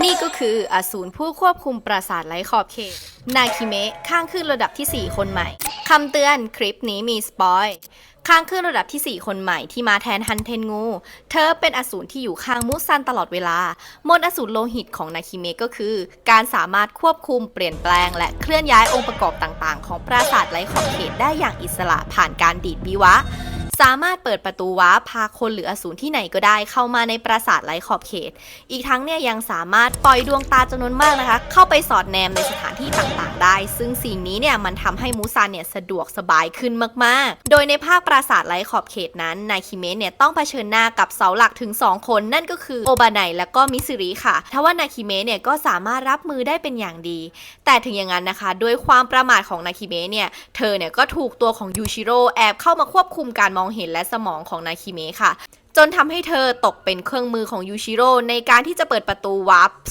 นี่ก็คืออสูรผู้ควบคุมปราสาทไร้ขอบเขต นาคิเมะข้างขึ้นระดับทีสี่4 คนใหม่ คำเตือนคลิปนี้มีสปอย ข้างขึ้นระดับทีสี่ 4 คนใหม่ที่มาแทนฮันเทนงู เธอเป็นอสูรที่อยู่ข้างมุซันตลอดเวลา มนต์อสูรโลหิตของนาคิเมะก็คือ การสามารถควบคุมเปลี่ยนแปลง และเคลื่อนย้ายองค์ประกอบต่างๆ ของปราสาทไร้ขอบเขตได้อย่างอิสระผ่านการดีดวิวะ สามารถเปิดประตูวาร์ปพาคนหรืออสูรที่ไหนก็ได้เข้ามาในปราสาทไร้ขอบเขต อีกทั้งเนี่ยยังสามารถปล่อยดวงตาจำนวนมากนะคะ เข้าไปสอดแนมในสถานที่ต่างๆ ได้ ซึ่งสิ่งนี้เนี่ยมันทำให้มูซันเนี่ยสะดวกสบายขึ้นมากๆ โดยในภาคปราสาทไร้ขอบเขตนั้นนาคิเมะเนี่ยต้องเผชิญหน้ากับเสาหลักถึง 2 คนนั่นก็คือโอบาไนและก็มิสึริค่ะทว่านาคิเมะเนี่ยก็สามารถรับมือได้เป็นอย่างดี แต่ถึงอย่างนั้นนะคะ ด้วยความประมาทของนาคิเมะเนี่ยเธอเนี่ยก็ถูกตัวของยูชิโร่แอบเข้ามาควบคุมการมองเห็นและสมองของนาคิเมะค่ะ จนทำให้เธอตกเป็นเครื่องมือของยูชิโร่ในการที่จะเปิดประตูวาร์ป